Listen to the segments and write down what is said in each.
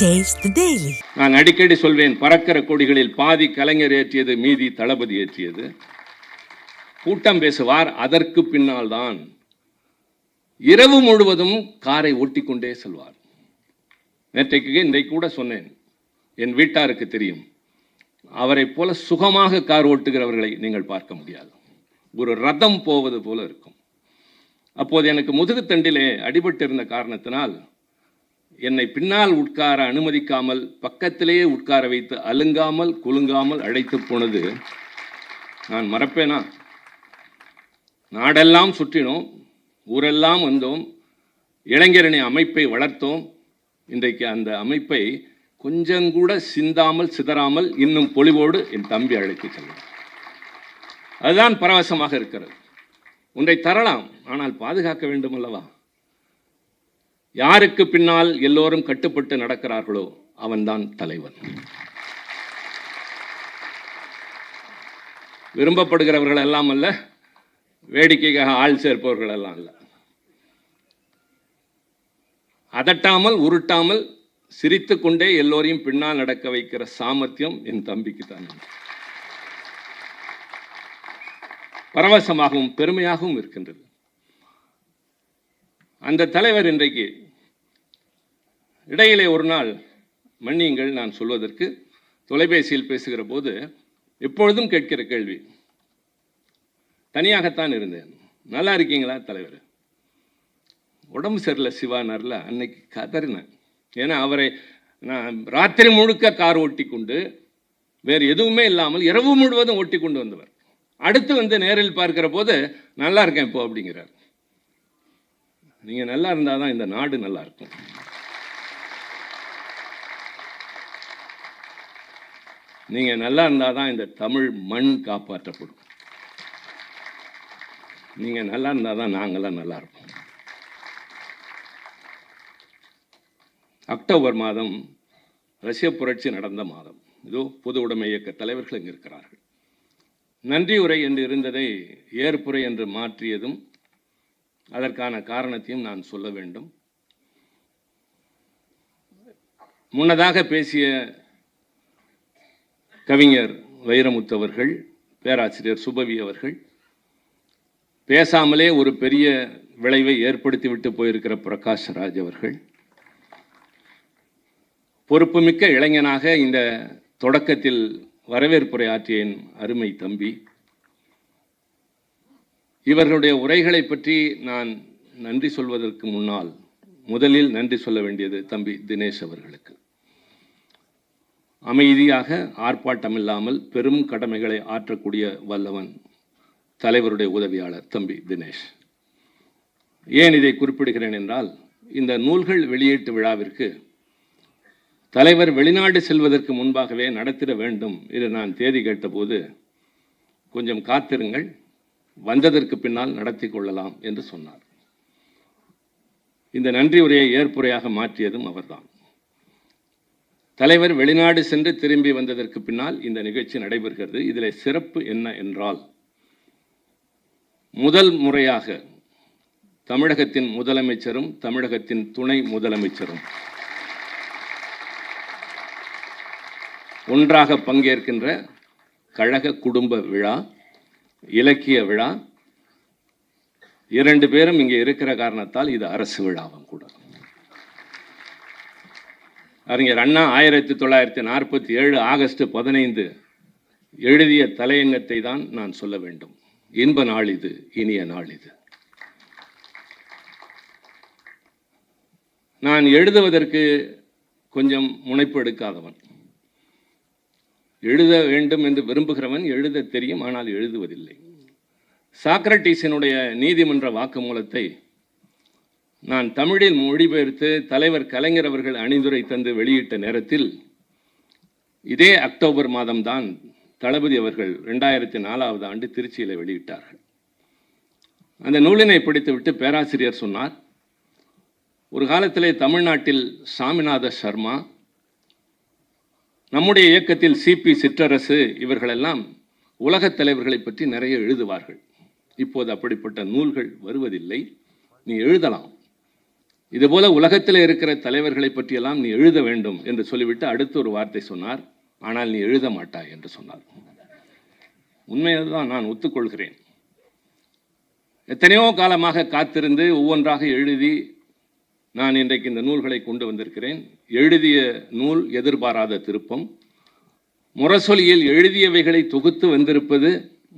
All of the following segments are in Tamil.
நான் அடிக்கடி சொல்வேன் பறக்கிற கொடிகளில் பாதி கலைஞர் ஏற்றியது மீதி தளபதி ஏற்றியது. கூட்டம் பேசுவார் அதற்கு பின்னால் தான் இரவு முழுவதும் காரை ஓட்டிக்கொண்டே செல்வார். நேற்றைக்கு இன்றைக்கு கூட சொன்னேன் என் வீட்டாருக்கு தெரியும் அவரைப் போல சுகமாக கார் ஓட்டுகிறவர்களை நீங்கள் பார்க்க முடியாது. ஒரு ரதம் போவது போல இருக்கும். அப்போது எனக்கு முதுகுத்தண்டிலே அடிபட்டிருந்த காரணத்தினால் என்னை பின்னால் உட்கார அனுமதிக்காமல் பக்கத்திலேயே உட்கார வைத்து அலுங்காமல் குலுங்காமல் அழைத்து போனது நான் மறப்பேனா? நாடெல்லாம் சுற்றினோம் ஊரெல்லாம் வந்தோம் இளைஞரணி அமைப்பை வளர்த்தோம். இன்றைக்கு அந்த அமைப்பை கொஞ்சம் கூட சிந்தாமல் சிதறாமல் இன்னும் பொலிவோடு என் தம்பி அழைத்து செல்லும் அதுதான் பரவசமாக இருக்கிறது. ஒன்றை தரலாம் ஆனால் பாதுகாக்க வேண்டும் அல்லவா? யாருக்கு பின்னால் எல்லோரும் கட்டுப்பட்டு நடக்கிறார்களோ அவன்தான் தலைவன். விரும்பப்படுகிறவர்கள் எல்லாம் அல்ல வேடிக்கைக்காக ஆள் சேர்ப்பவர்கள் எல்லாம் அல்ல. அதட்டாமல் உருட்டாமல் சிரித்து கொண்டே எல்லோரையும் பின்னால் நடக்க வைக்கிற சாமர்த்தியம் என் தம்பிக்கு தான் பரவசமாகவும் பெருமையாகவும் இருக்கின்றது. அந்த தலைவர் இன்றைக்கு இடையிலே ஒரு நாள் மன்னியுங்கள் நான் சொல்வதற்கு தொலைபேசியில் பேசுகிற போது எப்பொழுதும் கேட்கிற கேள்வி தனியாகத்தான் இருந்தேன். நல்லா இருக்கீங்களா தலைவர்? உடம்பு சரியில்லை சிவானார்ல அன்னைக்கு கதறினேன். ஏன்னா அவரை நான் ராத்திரி முழுக்க கார் ஓட்டி கொண்டு வேறு எதுவுமே இல்லாமல் இரவு முழுவதும் ஓட்டி கொண்டு வந்தவர். அடுத்து வந்து நேரில் பார்க்கிற போது நல்லா இருக்கேன் இப்போ அப்படிங்கிறார். நீங்க நல்லா இருந்தால் தான் இந்த நாடு நல்லா இருக்கும். நீங்கள் நல்லா இருந்தால் தான் இந்த தமிழ் மண் காப்பாற்றப்படும். நீங்கள் நல்லா இருந்தால் தான் நாங்களாம் நல்லா இருப்போம். அக்டோபர் மாதம் ரஷ்ய புரட்சி நடந்த மாதம். இதோ பொது உடைமை இயக்க தலைவர்கள் இங்கே இருக்கிறார்கள். நன்றி உரை என்று இருந்ததை ஏற்புரை என்று மாற்றியதும் அதற்கான காரணத்தையும் நான் சொல்ல வேண்டும். முன்னதாக பேசிய கவிஞர் வைரமுத்து அவர்கள் பேராசிரியர் சுபவி அவர்கள் பேசாமலே ஒரு பெரிய விளைவை ஏற்படுத்திவிட்டு போயிருக்கிற பிரகாஷ் ராஜ் அவர்கள் பொறுப்புமிக்க இளைஞனாக இந்த தொடக்கத்தில் வரவேற்புரை ஆற்றிய என் அருமை தம்பி இவர்களுடைய உரைகளை பற்றி நான் நன்றி சொல்வதற்கு முன்னால் முதலில் நன்றி சொல்ல வேண்டியது தம்பி தினேஷ் அவர்களுக்கு. அமைதியாக ஆர்ப்பாட்டம் இல்லாமல் பெரும் கடமைகளை ஆற்றக்கூடிய வல்லவன் தலைவருடைய உதவியாளர் தம்பி தினேஷ். ஏன் இதை குறிப்பிடுகிறேன் என்றால் இந்த நூல்கள் வெளியீட்டு விழாவிற்கு தலைவர் வெளிநாடு செல்வதற்கு முன்பாகவே நடத்திட வேண்டும் என்று நான் தேதி கேட்டபோது கொஞ்சம் காத்திருங்கள் வந்ததற்கு பின்னால் நடத்தி கொள்ளலாம் என்று சொன்னார். இந்த நன்றி உரையை ஏற்புரையாக மாற்றியதும் அவர்தான். தலைவர் வெளிநாடு சென்று திரும்பி வந்ததற்கு பின்னால் இந்த நிகழ்ச்சி நடைபெறுகிறது. இதில் சிறப்பு என்ன என்றால் முதல் முறையாக தமிழகத்தின் முதலமைச்சரும் தமிழகத்தின் துணை முதலமைச்சரும் ஒன்றாக பங்கேற்கின்ற கழக குடும்ப விழா இலக்கிய விழா இரண்டு பேரும் இங்கே இருக்கிற காரணத்தால் இது அரசு விழாவும் கூட அறிஞர் அண்ணா ஆயிரத்தி தொள்ளாயிரத்தி நாற்பத்தி ஏழு ஆகஸ்ட் பதினைந்து எழுதிய தலையங்கத்தை தான் நான் சொல்ல வேண்டும். இன்ப நாள் இது இனிய நாள் இது. நான் எழுதுவதற்கு கொஞ்சம் முனைப்பு எடுக்காதவன். எழுத வேண்டும் என்று விரும்புகிறவன் எழுத தெரியும் ஆனால் எழுதுவதில்லை. சாக்ரட்டிஸினுடைய நீதிமன்ற வாக்குமூலத்தை நான் தமிழில் மொழிபெயர்த்து தலைவர் கலைஞர் அவர்கள் அணிந்துரை தந்து வெளியிட்ட நேரத்தில் இதே அக்டோபர் மாதம்தான் தளபதி அவர்கள் ரெண்டாயிரத்தி நாலாவது ஆண்டு திருச்சியில் வெளியிட்டார்கள். அந்த நூலினை படித்துவிட்டு பேராசிரியர் சொன்னார் ஒரு காலத்திலே தமிழ்நாட்டில் சாமிநாத சர்மா நம்முடைய இயக்கத்தில் சிபி சிற்றரசு இவர்களெல்லாம் உலகத் தலைவர்களை பற்றி நிறைய எழுதுவார்கள். இப்போது அப்படிப்பட்ட நூல்கள் வருவதில்லை. நீ எழுதலாம். இதுபோல உலகத்தில் இருக்கிற தலைவர்களை பற்றியெல்லாம் நீ எழுத வேண்டும் என்று சொல்லிவிட்டு அடுத்து ஒரு வார்த்தை சொன்னார். ஆனால் நீ எழுத மாட்டாய் என்று சொன்னார். உண்மையதுதான் நான் ஒத்துக்கொள்கிறேன். எத்தனையோ காலமாக காத்திருந்து ஒவ்வொன்றாக எழுதி நான் இன்றைக்கு இந்த நூல்களை கொண்டு வந்திருக்கிறேன். எழுதிய நூல் எதிர்பாராத திருப்பம். முரசொலியில் எழுதியவைகளை தொகுத்து வந்திருப்பது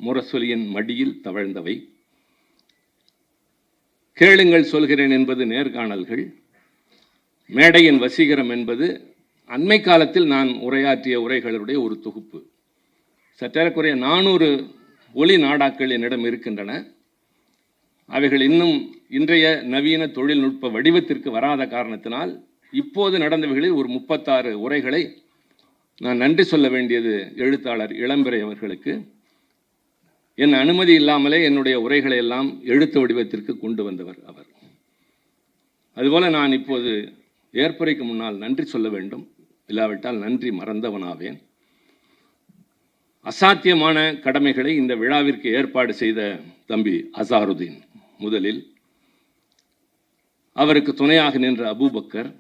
முரசொலியின் மடியில் தவழ்ந்தவை. கேளுங்கள் சொல்கிறேன் என்பது நேர்காணல்கள். மேடையின் வசீகரம் என்பது அண்மை காலத்தில் நான் உரையாற்றிய உரைகளுடைய ஒரு தொகுப்பு. சற்றேறக்குறைய நானூறு ஒளி நாடாக்கள் என்னிடம் இருக்கின்றன. அவைகள் இன்னும் இன்றைய நவீன தொழில்நுட்ப வடிவத்திற்கு வராத காரணத்தினால் இப்போது நடந்தவைகளில் ஒரு முப்பத்தாறு உரைகளை நான் நன்றி சொல்ல வேண்டியது எழுத்தாளர் இளம்பிறை அவர்களுக்கு. என் அனுமதி இல்லாமலே என்னுடைய உரைகளை எல்லாம் எழுத்து வடிவத்திற்கு கொண்டு வந்தவர் அவர். அதுபோல் நான் இப்போது ஏற்புரைக்கு முன்னால் நன்றி சொல்ல வேண்டும். இல்லாவிட்டால் நன்றி மறந்தவனாவேன். அசாத்தியமான கடமைகளை இந்த விழாவிற்கு ஏற்பாடு செய்த தம்பி அசாருதீன் முதலில் அவருக்கு துணையாக நின்ற அபூபக்கர்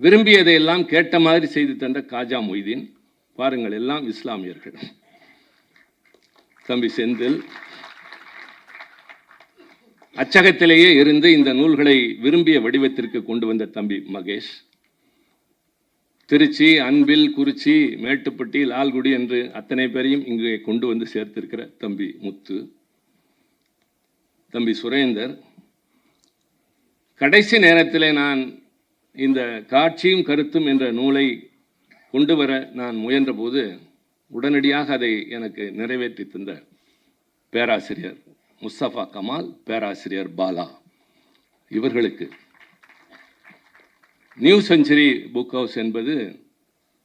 விரும்பியதையெல்லாம் கேட்ட மாதிரி செய்து தந்த காஜா மொய்தீன் பாருங்கள் எல்லாம் இஸ்லாமியர்கள். தம்பி செந்தில் அச்சகத்திலேயே இருந்து இந்த நூல்களை விரும்பிய வடிவத்திற்கு கொண்டு வந்த தம்பி மகேஷ். திருச்சி அன்பில் குறிச்சி மேட்டுப்பட்டி லால்குடி என்று அத்தனை பேரையும் இங்கே கொண்டு வந்து சேர்த்திருக்கிற தம்பி முத்து. தம்பி சுரேந்தர் கடைசி நேரத்தில் நான் இந்த காட்சியும் கருத்தும் என்ற நூலை கொண்டு வர நான் முயன்றபோது உடனடியாக அதை எனக்கு நிறைவேற்றி தந்த பேராசிரியர் முஸ்தபா கமால் பேராசிரியர் பாலா. இவர்களுக்கு நியூ செஞ்சுரி புக் ஹவுஸ் என்பது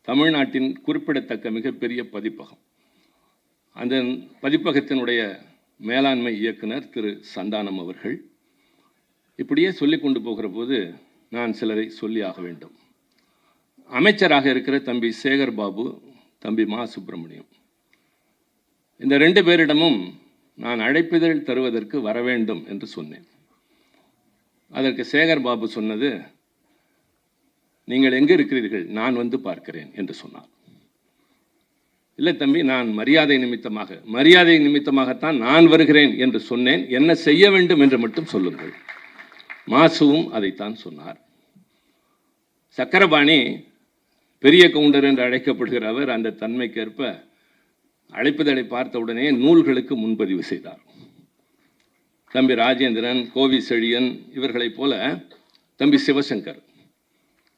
தமிழ்நாட்டின் குறிப்பிடத்தக்க மிகப்பெரிய பதிப்பகம். அந்த பதிப்பகத்தினுடைய மேலாண்மை இயக்குனர் திரு சந்தானம் அவர்கள். இப்படியே சொல்லி கொண்டு போகிற போது நான் சிலரை சொல்லியாக வேண்டும். அமைச்சராக இருக்கிற தம்பி சேகர் பாபு தம்பி மா. சுப்பிரமணியம். இந்த ரெண்டு பேரிடமும் நான் அழைப்பிதழ் தருவதற்கு வர வேண்டும் என்று சொன்னேன். அதற்கு சேகர் பாபு சொன்னது நீங்கள் எங்கே இருக்கிறீர்கள்? நான் வந்து பார்க்கிறேன் என்று சொன்னார். இல்லை தம்பி நான் மரியாதை நிமித்தமாக மரியாதை நிமித்தமாகத்தான் நான் வருகிறேன் என்று சொன்னேன். என்ன செய்ய வேண்டும் என்று மட்டும் சொல்லுங்கள். மாசுவும் அதைத்தான் சொன்னார். சக்கரபாணி பெரிய கவுண்டர் என்று அழைக்கப்படுகிற அவர் அந்த தன்மைக்கேற்ப அழைப்புதலை பார்த்த உடனே நூல்களுக்கு முன்பதிவு செய்தார். தம்பி ராஜேந்திரன் கோவி செழியன் இவர்களைப் போல தம்பி சிவசங்கர்.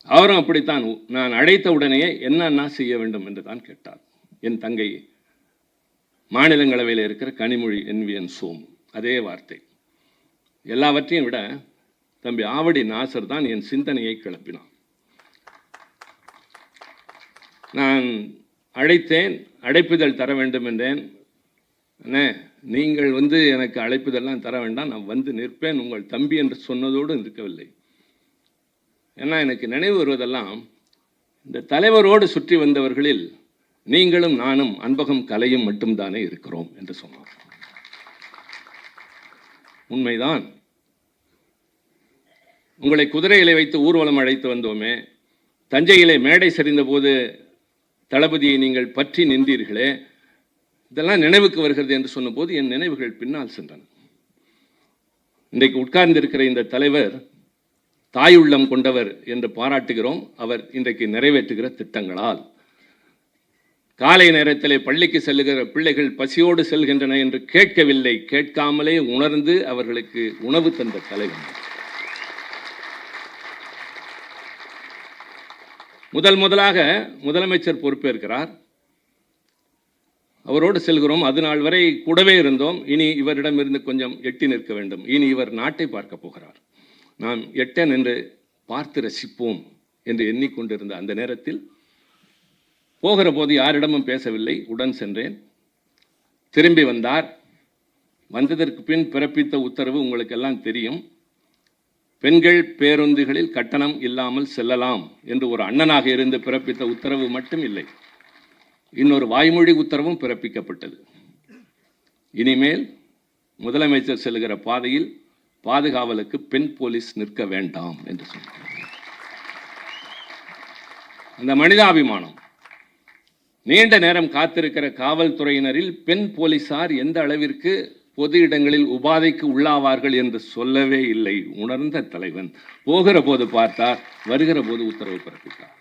அவரும் அப்படித்தான் நான் அழைத்த உடனேயே என்னன்னா செய்ய வேண்டும் என்று தான் கேட்டார். என் தங்கை மாநிலங்களவையில் இருக்கிற கனிமொழி என் சோம் அதே வார்த்தை. எல்லாவற்றையும் விட தம்பி ஆவடி நாசர் தான் என் சிந்தனையை கிளப்பினான். நான் அழைத்தேன் அழைப்புதல் தர வேண்டும் என்றேன். அண்ணே நீங்கள் வந்து எனக்கு அழைப்புதெல்லாம் தர வேண்டாம். நான் வந்து நிற்பேன். உங்கள் தம்பி என்று சொன்னதோடு இருக்கவில்லை ஏன்னா எனக்கு நினைவு வருவதெல்லாம் இந்த தலைவரோடு சுற்றி வந்தவர்களில் நீங்களும் நானும் அன்பகம் கலையும் மட்டும்தானே இருக்கிறோம் என்று சொன்னார். உண்மைதான். உங்களை குதிரையிலே வைத்து ஊர்வலம் அழைத்து வந்தோமே தஞ்சையிலே மேடை சரிந்த போது தளபதியை நீங்கள் பற்றி நின்றீர்களே இதெல்லாம் நினைவுக்கு வருகிறது என்று சொன்னபோது என் நினைவுகள் பின்னால் சென்றன. இன்றைக்கு உட்கார்ந்திருக்கிற இந்த தலைவர் தாயுள்ளம் கொண்டவர் என்று பாராட்டுகிறோம். அவர் இன்றைக்கு நிறைவேற்றுகிற திட்டங்களால். காலை நேரத்திலே பள்ளிக்கு செல்லுகிற பிள்ளைகள் பசியோடு செல்கின்றன என்று கேட்கவில்லை. கேட்காமலே உணர்ந்து அவர்களுக்கு உணவு தந்த தலைவர். முதல் முதலாக முதலமைச்சர் பொறுப்பேற்கிறார். அவரோடு செல்கிறோம். அது நாள் வரை கூடவே இருந்தோம். இனி இவரிடமிருந்து கொஞ்சம் எட்டி நிற்க வேண்டும். இனி இவர் நாட்டை பார்க்க போகிறார். நாம் எட்ட நின்று பார்த்து ரசிப்போம் என்று எண்ணிக்கொண்டிருந்த அந்த நேரத்தில் போகிற போது யாரிடமும் பேசவில்லை. உடன் சென்றேன். திரும்பி வந்தார். வந்ததற்கு பின் பிறப்பித்த உத்தரவு உங்களுக்கெல்லாம் தெரியும். பெண்கள் பேருந்துகளில் கட்டணம் இல்லாமல் செல்லலாம் என்று ஒரு அண்ணனாக இருந்து பிறப்பித்த உத்தரவு மட்டும் இல்லை. இன்னொரு வாய்மொழி உத்தரவும் பிறப்பிக்கப்பட்டது. இனிமேல் முதலமைச்சர் செல்கிற பாதையில் பாதுகாவலுக்கு பெண் போலீஸ் நிற்க வேண்டாம் என்று சொன்னார். அந்த மனிதாபிமானம். நீண்ட நேரம் காத்திருக்கிற காவல்துறையினரில் பெண் போலீசார் எந்த அளவிற்கு பொது இடங்களில் உபாதைக்கு உள்ளாவார்கள் என்று சொல்லவே இல்லை. உணர்ந்த தலைவன் போகிற போது பார்த்தார் வருகிற போது உத்தரவு பிறப்பித்தார்.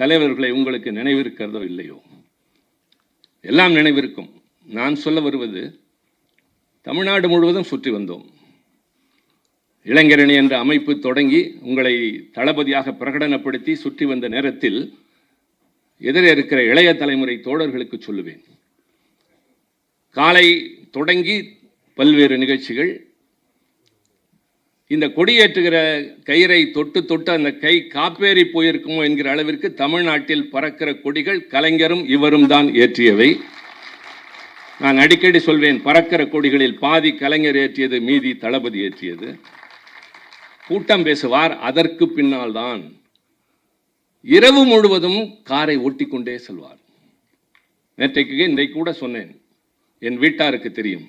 தலைவர்களை உங்களுக்கு நினைவிருக்கிறதோ இல்லையோ? எல்லாம் நினைவிருக்கும். நான் சொல்ல வருவது தமிழ்நாடு முழுவதும் சுற்றி வந்தோம். இளைஞரணி என்ற அமைப்பு தொடங்கி உங்களை தளபதியாக பிரகடனப்படுத்தி சுற்றி வந்த நேரத்தில் எதிரே இருக்கிற இளைய தலைமுறை தோழர்களுக்கு சொல்லுவேன். காலை தொடங்கி பல்வேறு நிகழ்ச்சிகள். இந்த கொடியேற்றுகிற கயிறை தொட்டு தொட்டு அந்த கை காப்பேறி போயிருக்குமோ என்கிற அளவிற்கு தமிழ்நாட்டில் பறக்கிற கொடிகள் கலைஞரும் இவரும் தான் ஏற்றியவை. நான் அடிக்கடி சொல்வேன் பறக்கிற கொடிகளில் பாதி கலைஞர் ஏற்றியது மீதி தளபதி ஏற்றியது. கூட்டம் பேசுவார் அதற்கு பின்னால் தான் இரவு முழுவதும் காரை ஓட்டிக்கொண்டே செல்வார். நேற்றைக்கு இன்றைக்கு கூட சொன்னேன் என் வீட்டாருக்கு தெரியும்.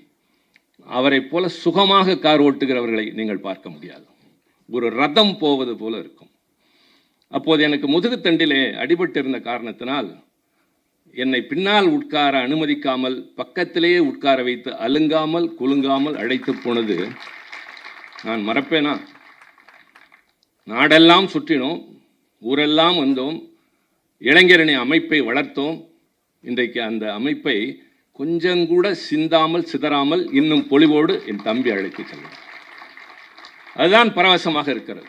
அவரைப் போல சுகமாக கார் ஓட்டுகிறவர்களை நீங்கள் பார்க்க முடியாது. ஒரு ரதம் போவது போல இருக்கும். அப்போது எனக்கு முதுகுத்தண்டிலே அடிபட்டிருந்த காரணத்தினால் என்னை பின்னால் உட்கார அனுமதிக்காமல் பக்கத்திலேயே உட்கார வைத்து அலுங்காமல் குலுங்காமல் அழைத்து போனது நான் மறப்பேனா? நாடெல்லாம் சுற்றினோம் ஊரெல்லாம் வந்தோம் இளைஞரணி அமைப்பை வளர்த்தோம். இன்றைக்கு அந்த அமைப்பை கொஞ்சங்கூட சிந்தாமல் சிதறாமல் இன்னும் பொலிவோடு என் தம்பி அழைத்து செல்லும் அதுதான் பரவசமாக இருக்கிறது.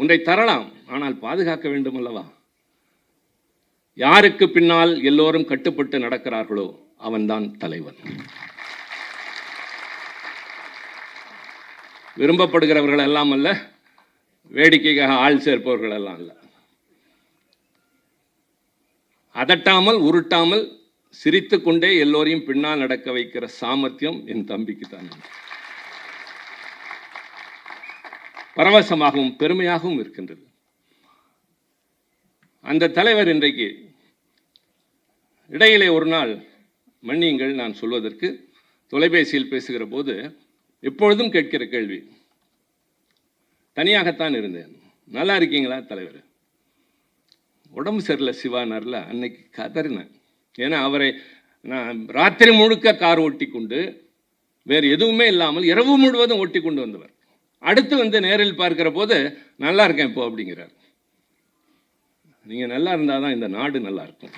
ஒன்றை தரலாம் ஆனால் பாதுகாக்க வேண்டும் அல்லவா யாருக்கு பின்னால் எல்லோரும் கட்டுப்பட்டு நடக்கிறார்களோ அவன்தான் தலைவன். விரும்பப்படுகிறவர்கள் எல்லாம் அல்ல வேடிக்கைக்காக ஆள் சேர்ப்பவர்கள் எல்லாம் அல்ல. அதட்டாமல் உருட்டாமல் சிரித்து கொண்டே எல்லோரையும் பின்னால் நடக்க வைக்கிற சாமர்த்தியம் என் தம்பிக்கு தான் பரவசமாகவும் பெருமையாகவும் இருக்கின்றது. அந்த தலைவர் இன்றைக்கு இடையிலே ஒரு நாள் மன்னியுங்கள் நான் சொல்வதற்கு தொலைபேசியில் பேசுகிற போது எப்பொழுதும் கேட்கிற கேள்வி தனியாகத்தான் இருந்தேன். நல்லா இருக்கீங்களா தலைவர்? உடம்பு சரியில்லை சிவானார்ல அன்னைக்கு கதறினேன். ஏன்னா அவரை நான் ராத்திரி முழுக்க கார் ஓட்டி கொண்டு வேறு எதுவுமே இல்லாமல் இரவு முழுவதும் ஓட்டி கொண்டு வந்தவர். அடுத்து வந்து நேரில் பார்க்கிற போது நல்லா இருக்கேன் இப்போ அப்படிங்கிறார். நீங்க நல்லா இருந்தால் தான் இந்த நாடு நல்லா இருக்கும்.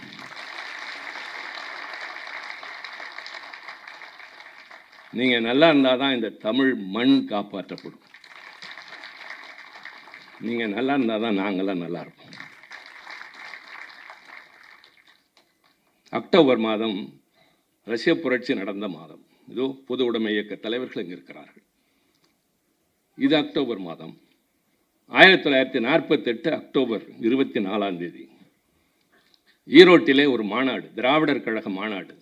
நீங்கள் நல்லா இருந்தால் தான் இந்த தமிழ் மண் காப்பாற்றப்படும். நீங்கள் நல்லா இருந்தால் தான் நாங்களாம் நல்லா இருப்போம். அக்டோபர் மாதம் ரஷ்ய புரட்சி நடந்த மாதம். இதோ பொது உடைமை இயக்க தலைவர்கள் இங்கே இருக்கிறார்கள். இது அக்டோபர் மாதம். ஆயிரத்தி தொள்ளாயிரத்தி நாற்பத்தெட்டு அக்டோபர் இருபத்தி நாலாம் தேதி. ஈரோட்டிலே ஒரு மாநாடு திராவிடர் கழக மாநாடு.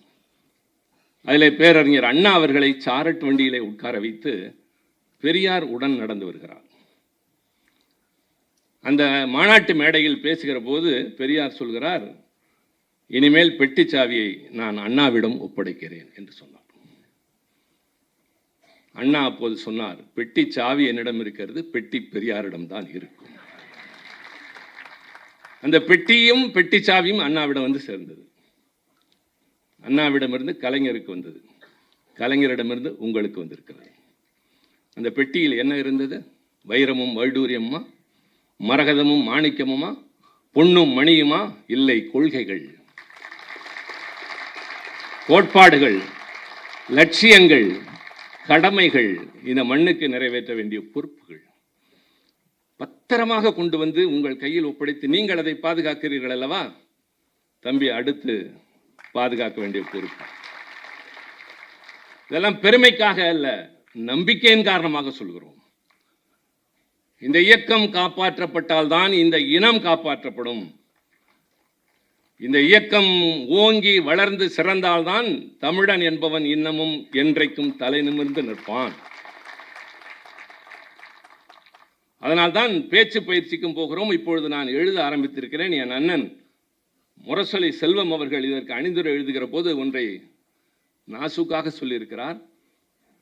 அதில் பேரறிஞர் அண்ணா அவர்களை சாரட் வண்டியிலே உட்கார வைத்து பெரியார் உடன் நடந்து வருகிறார். அந்த மாநாட்டு மேடையில் பேசுகிற போது பெரியார் சொல்கிறார் இனிமேல் பெட்டி சாவியை நான் அண்ணாவிடம் ஒப்படைக்கிறேன் என்று சொன்னார் அண்ணா அப்போது சொன்னார் பெட்டி சாவி என்னிடம் இருக்கிறது பெட்டி பெரியாரிடம் தான் இருக்கும். அந்த பெட்டியும் பெட்டி சாவியும் அண்ணாவிடம் வந்து சேர்ந்தது. அண்ணாவிடமிருந்து கலைஞருக்கு வந்தது. கலைஞரிடமிருந்து உங்களுக்கு வந்திருக்கிறது. அந்த பெட்டியில் என்ன இருந்தது? வைரமும் வைடூரியமுமா? மரகதமும் மாணிக்கமுமா? பொண்ணும் மணியுமா? இல்லை கொள்கைகள். கோட்பாடுகள் லட்சியங்கள் கடமைகள் இந்த மண்ணுக்கு நிறைவேற்ற வேண்டிய பொறுப்புகள். பத்திரமாக கொண்டு வந்து உங்கள் கையில் ஒப்படைத்து நீங்கள் அதை பாதுகாக்கிறீர்கள் அல்லவா? தம்பி அடுத்து பாதுகாக்க வேண்டிய பொறுப்பு. இதெல்லாம் பெருமைக்காக அல்ல நம்பிக்கையின் காரணமாக சொல்கிறோம். இந்த இயக்கம் காப்பாற்றப்பட்டால் தான் இந்த இனம் காப்பாற்றப்படும். இந்த இயக்கம் ஓங்கி வளர்ந்து சிறந்தால்தான் தமிழன் என்பவன் இன்னமும் என்றைக்கும் தலை நிமிர்ந்து நிற்பான். அதனால்தான் பேச்சு பயிற்சிக்கும் போகிறோம். இப்பொழுது நான் எழுத ஆரம்பித்திருக்கிறேன். என் அண்ணன் முரசொலி செல்வம் அவர்கள் இதற்கு அணிந்துரை எழுதுகிற போது ஒன்றை நாசுக்காக சொல்லியிருக்கிறார்.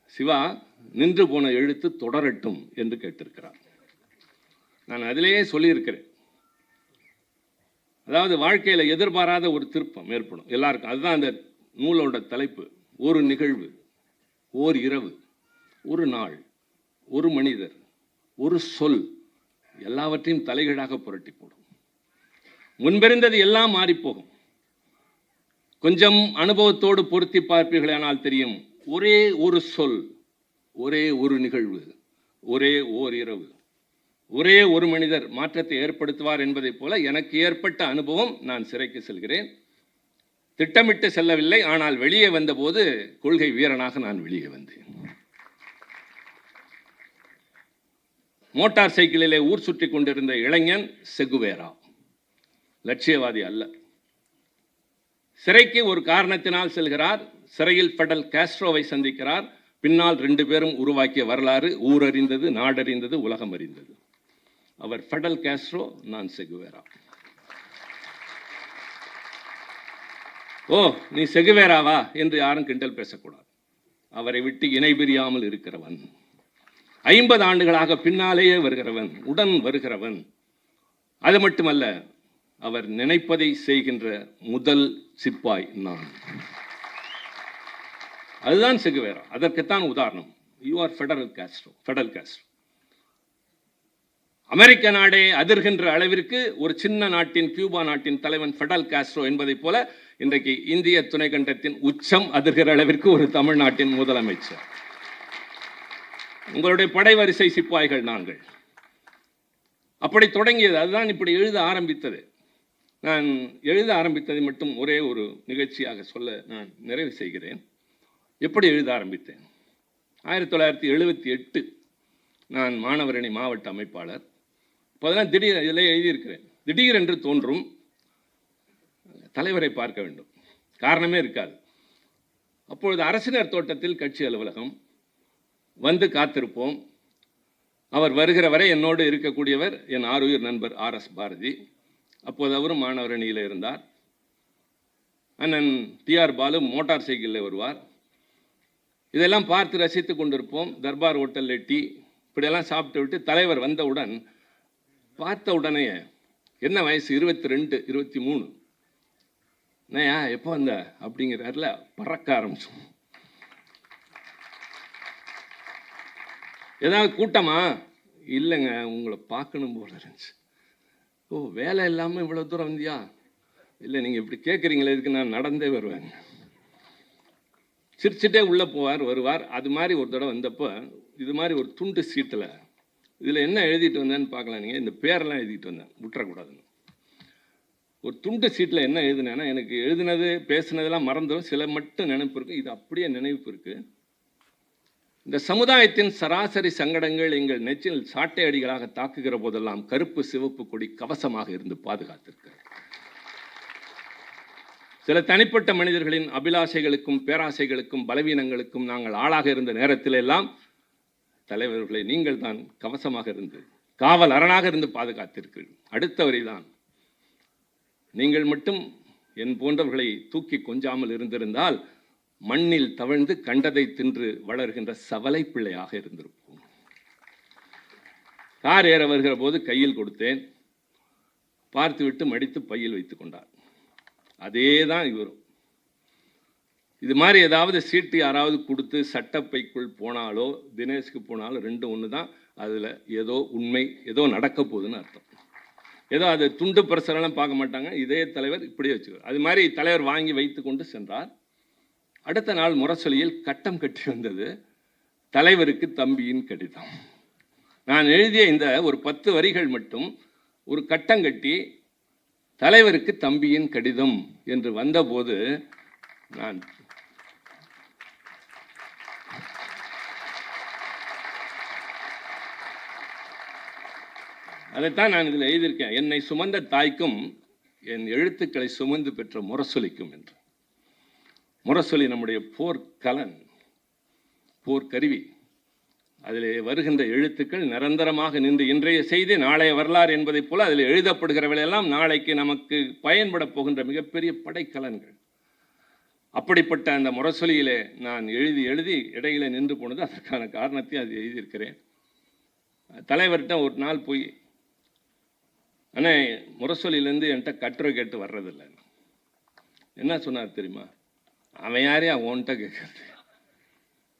சிவா நின்று போன எழுத்து தொடரட்டும் என்று கேட்டிருக்கிறார். நான் அதிலேயே சொல்லியிருக்கிறேன். அதாவது வாழ்க்கையில எதிர்பாராத ஒரு திருப்பம் ஏற்படும். எல்லாருக்கும். அதுதான் அந்த நூலோட தலைப்பு. ஒரு நிகழ்வு ஓர் இரவு ஒரு நாள் ஒரு மனிதர் ஒரு சொல் எல்லாவற்றையும் தலைகீழாக புரட்டி போடும். முன்பிருந்தது எல்லாம் மாறிப்போகும். கொஞ்சம் அனுபவத்தோடு பொருத்தி பார்ப்பீர்களானால் தெரியும். ஒரே ஒரு சொல் ஒரே ஒரு நிகழ்வு ஒரே ஓர் இரவு. ஒரே ஒரு மனிதர் மாற்றத்தை ஏற்படுத்துவார் என்பதைப் போல எனக்கு ஏற்பட்ட அனுபவம் நான் சிறைக்கு செல்கிறேன். திட்டமிட்டு செல்லவில்லை ஆனால் வெளியே வந்தபோது கொள்கை வீரனாக நான் வெளியே வந்தேன். மோட்டார் சைக்கிளிலே ஊர் சுற்றி கொண்டிருந்த இளைஞன் செகுவேரா. லட்சியவாதி அல்ல. சிறைக்கு ஒரு காரணத்தினால் செல்கிறார். சிறையில் ஃபெடல் காஸ்ட்ரோவை சந்திக்கிறார். பின்னால் ரெண்டு பேரும் உருவாக்கிய வரலாறு ஊரறிந்தது நாடறிந்தது உலகம் அறிந்தது அவர் ஃபெடல் கேஸ்ட்ரோ நான் செகுவேரா. ஓ நீ செகுவேராவா என்று யாரும் கிண்டல் பேசக்கூடாது. அவரை விட்டு இணை பிரியாமல் இருக்கிறவன். ஐம்பது ஆண்டுகளாக பின்னாலேயே வருகிறவன் உடன் வருகிறவன். அது மட்டுமல்ல அவர் நினைப்பதை செய்கின்ற முதல் சிப்பாய் நான். அதுதான் செகுவேரா. அதற்குத்தான் உதாரணம். You are Fidel Castro Fidel Castro அமெரிக்க நாடே அதிர்கின்ற அளவிற்கு ஒரு சின்ன நாட்டின் கியூபா நாட்டின் தலைவன் ஃபெடல் காஸ்ட்ரோ என்பதைப் போல இன்றைக்கு இந்திய துணைக்கண்டத்தின் உச்சம் அதிர்கிற அளவிற்கு ஒரு தமிழ்நாட்டின் முதலமைச்சர். உங்களுடைய படைவரிசை சிப்பாய்கள் நாங்கள். அப்படி தொடங்கியது அதுதான் இப்படி எழுத ஆரம்பித்தது. நான் எழுத ஆரம்பித்ததை மட்டும் ஒரே ஒரு நிகழ்ச்சியாக சொல்ல நான் நிறைவு செய்கிறேன். எப்படி எழுத ஆரம்பித்தேன்? ஆயிரத்தி தொள்ளாயிரத்தி எழுபத்தி எட்டு நான் மாணவரணி மாவட்ட அமைப்பாளர். அதெல்லாம் திடீர் இதில் எழுதியிருக்கிறேன். திடீரென்று தோன்றும் தலைவரை பார்க்க வேண்டும். காரணமே இருக்காது. அப்பொழுது அரசினர் தோட்டத்தில் கட்சி அலுவலகம் வந்து காத்திருப்போம். அவர் வருகிற வரை என்னோடு இருக்கக்கூடியவர் என் ஆருயிர் நண்பர் ஆர் எஸ் பாரதி. அப்போது அவரும் மாணவர் அணியில் இருந்தார். அண்ணன் டிஆர் பாலு மோட்டார் சைக்கிளில் வருவார். இதெல்லாம் பார்த்து ரசித்து கொண்டிருப்போம். தர்பார் ஹோட்டலில் டீ இப்படியெல்லாம் சாப்பிட்டு விட்டு தலைவர் வந்தவுடன் பார்த்த உடனே என்ன வயசு? இருபத்தி ரெண்டு இருபத்தி மூணு என்னையா எப்போ வந்த? அப்படிங்கிறாருல பறக்க ஆரம்பிச்சோம். ஏதாவது கூட்டமா? இல்லைங்க உங்களை பார்க்கணும் போல இருந்துச்சு. ஓ வேலை இல்லாமல் இவ்வளோ தூரம் வந்தியா? இல்லை நீங்கள் இப்படி கேட்குறீங்களே இதுக்கு நான் நடந்தே வருவேன். சிரிச்சுட்டே உள்ளே போவார் வருவார். அது மாதிரி ஒரு தடவை வந்தப்போ இது மாதிரி ஒரு துண்டு சீட்டில் இதில் என்ன எழுதிட்டு வந்தேன்னு பார்க்கலாம் நீங்கள் இந்த பேரெல்லாம் எழுதிட்டு வந்தேன். விட்டுறக்கூடாதுன்னு. ஒரு துண்டு சீட்டில் என்ன எழுதுனேன்னா எனக்கு எழுதினது பேசுனதெல்லாம் மறந்துடும் சில மட்டும் நினைப்பு இருக்குது இது அப்படியே நினைப்பு இருக்குது இந்த சமுதாயத்தின் சராசரி சங்கடங்கள் எங்கள் நெச்சில் சாட்டை அடிகளாக தாக்குகிற போதெல்லாம் கருப்பு சிவப்பு கொடி கவசமாக இருந்து பாதுகாத்திருக்கிறது. சில தனிப்பட்ட மனிதர்களின் அபிலாஷைகளுக்கும் பேராசைகளுக்கும் பலவீனங்களுக்கும் நாங்கள் ஆளாக இருந்த நேரத்திலெல்லாம் தலைவர்களை நீங்கள் தான் கவசமாக இருந்து காவல் அரணாக இருந்து பாதுகாத்திருக்கிறீர்கள். அடுத்தவரை தான் நீங்கள் மட்டும் என் போன்றவர்களை தூக்கி கொஞ்சாமல் இருந்திருந்தால் மண்ணில் தவழ்ந்து கண்டதை தின்று வளர்கின்ற சவலை பிள்ளையாக இருந்திருப்போம். கார் ஏற வருகிற போது கையில் கொடுத்தேன். பார்த்துவிட்டு மடித்து பையில் வைத்துக் கொண்டார். அதே தான் இவரும். இது மாதிரி ஏதாவது சீட்டு யாராவது கொடுத்து சட்டப்பைக்குள் போனாலோ தினேஷ்க்கு போனாலோ ரெண்டு ஒன்று தான் அதில் ஏதோ உண்மை ஏதோ நடக்க போகுதுன்னு அர்த்தம். ஏதோ அது துண்டு பிரசரெல்லாம் பார்க்க மாட்டாங்க. இதே தலைவர் இப்படியே வச்சுக்கிறார் அது மாதிரி தலைவர் வாங்கி வைத்து கொண்டு சென்றார். அடுத்த நாள் முரசொலியில் கட்டம் கட்டி வந்தது தலைவருக்கு தம்பியின் கடிதம். நான் எழுதிய இந்த ஒரு பத்து வரிகள் மட்டும் ஒரு கட்டம் கட்டி தலைவருக்கு தம்பியின் கடிதம் என்று வந்தபோது நான் அதைத்தான் நான் இதில் எழுதியிருக்கேன். என்னை சுமந்த தாய்க்கும் என் எழுத்துக்களை சுமந்து பெற்ற முரசொலிக்கும் என்று. முரசொலி நம்முடைய போர்க்கலன் போர்க்கருவி. அதில் வருகின்ற எழுத்துக்கள் நிரந்தரமாக நின்று இன்றைய செய்தி நாளைய வரலாறு என்பதைப் போல அதில் எழுதப்படுகிறவையெல்லாம் நாளைக்கு நமக்கு பயன்பட போகின்ற மிகப்பெரிய படைக்கலன்கள். அப்படிப்பட்ட அந்த முரசொலியிலே நான் எழுதி எழுதி இடையில நின்று போனது அதற்கான காரணத்தை அது எழுதியிருக்கிறேன். தலைவர்கிட்ட ஒரு நாள் போய் அண்ணே முரசொலியிலேருந்து என்கிட்ட கட்டுரை கேட்டு வர்றதில்ல. என்ன சொன்னார் தெரியுமா? அவன் யாரையா? உன்கிட்ட கேட்கறது.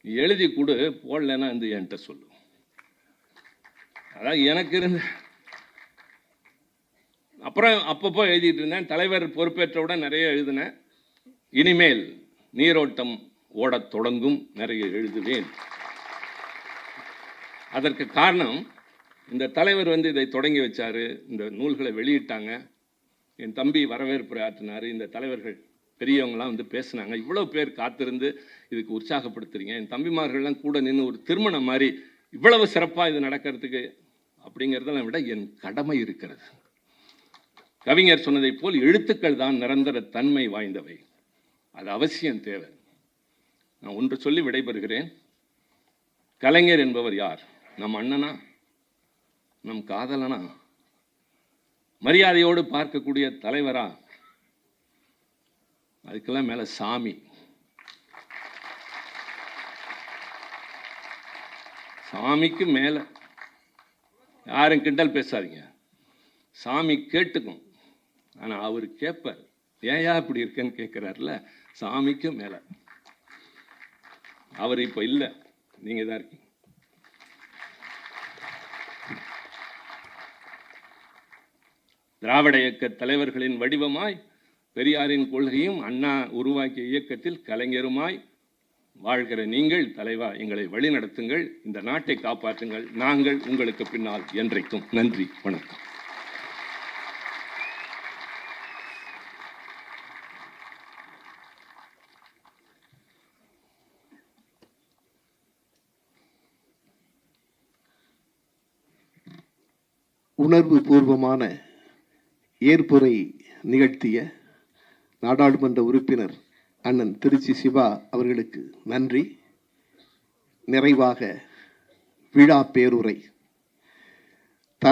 எழுதி கொடு போடலைன்னா வந்து என்கிட்ட சொல்லு. அதான் எனக்கு இருந்த அப்புறம் அப்பப்போ எழுதிட்டு இருந்தேன். தலைவர் பொறுப்பேற்றவுடன் நிறைய எழுதினேன். இனிமேல் நீரோட்டம் ஓடத் தொடங்கும் நிறைய எழுதுவேன். அதற்கு காரணம் இந்த தலைவர் வந்து இதை தொடங்கி வச்சார். இந்த நூல்களை வெளியிட்டாங்க. என் தம்பி வரவேற்பு ஆற்றினார். இந்த தலைவர்கள் பெரியவங்களாம் வந்து பேசுனாங்க. இவ்வளோ பேர் காத்திருந்து இதுக்கு உற்சாகப்படுத்துறீங்க. என் தம்பிமார்கள்லாம் கூட நின்று ஒரு திருமணம் மாதிரி இவ்வளவு சிறப்பாக இது நடக்கிறதுக்கு அப்படிங்கிறதெல்லாம் விட என் கடமை இருக்கிறது. கவிஞர் சொன்னதைப் போல் எழுத்துக்கள் தான் நிரந்தர தன்மை வாய்ந்தவை. அது அவசியம் தேவை. நான் ஒன்று சொல்லி விடைபெறுகிறேன். கலைஞர் என்பவர் யார்? நம் அண்ணனா? நம் காதலனா? மரியாதையோடு பார்க்கக்கூடிய தலைவரா? அதுக்கெல்லாம் மேல சாமி. சாமிக்கு மேல. யாரும் கிண்டல் பேசாதீங்க. சாமி கேட்டுக்கும். ஆனா அவர் கேட்பார் ஏயா இப்படி இருக்கேன்னு கேட்குறாருல சாமிக்கும் மேல. அவர் இப்ப இல்லை. நீங்க தான் இருக்கீங்க. திராவிட இயக்க தலைவர்களின் வடிவமாய் பெரியாரின் கொள்கையும் அண்ணா உருவாக்கிய இயக்கத்தில் கலைஞருமாய் வாழ்கிற நீங்கள் தலைவா எங்களை வழிநடத்துங்கள் இந்த நாட்டை காப்பாற்றுங்கள். நாங்கள் உங்களுக்கு பின்னால் என்றைக்கும் நன்றி வணக்கம். உணர்வு பூர்வமான ஏற்புரை நிகழ்த்திய நாடாளுமன்ற உறுப்பினர் அண்ணன் திருச்சி சிவா அவர்களுக்கு நன்றி. நிறைவாக விழா பேருரை